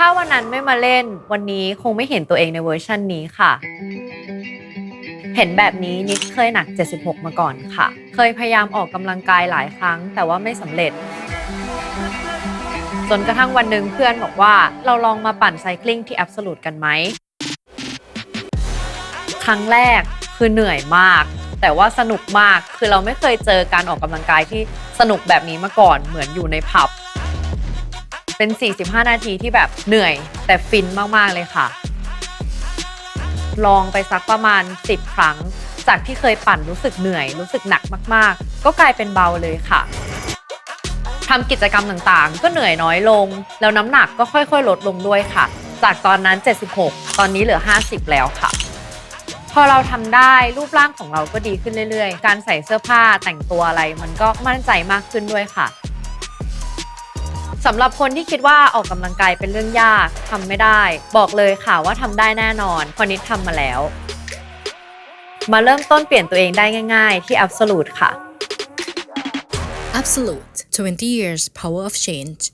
ถ้าวันนั้นไม่มาเล่น วันนี้คงไม่เห็นตัวเองในเวอร์ชันนี้ค่ะ เห็นแบบนี้นิดเคยหนัก 76 มาก่อนค่ะ เคยพยายามออกกำลังกายหลายครั้ง แต่ว่าไม่สำเร็จ จนกระทั่งวันหนึ่งเพื่อนบอกว่าเราลองมาปั่นไซคลิงที่ Absolute กันไหม ครั้งแรกคือเหนื่อยมาก แต่ว่าสนุกมากคือเราไม่เคยเจอการออกกำลังกายที่สนุกแบบนี้มาก่อนเหมือนอยู่ในผับ เป็น 45 นาทีที่แบบเหนื่อย แต่ฟินมากๆเลยค่ะ ลองไปสักประมาณ 10 ครั้ง จากที่เคยปั่นรู้สึกเหนื่อย รู้สึกหนักมากๆ ก็กลายเป็นเบาเลยค่ะทำกิจกรรมต่างๆ ก็เหนื่อยน้อยลง แล้วน้ำหนักก็ค่อยๆ ลดลงด้วยค่ะ จากตอนนั้น 76 ตอนนี้เหลือ 50 แล้วค่ะ พอเราทำได้รูปร่างของเราก็ดีขึ้นเรื่อยๆ การใส่เสื้อผ้าแต่งตัวอะไรมันก็มั่นใจมากขึ้นด้วยค่ะ สำหรับคนที่คิดว่าออกกำลังกายเป็นเรื่องยากทำไม่ได้ บอกเลยค่ะว่าทำได้แน่นอนเพอนิดทำมาแล้ว มาเริ่มต้นเปลี่ยนตัวเองได้ง่าย ๆ ที่ Absolute ค่ะ Absolute 20 years power of change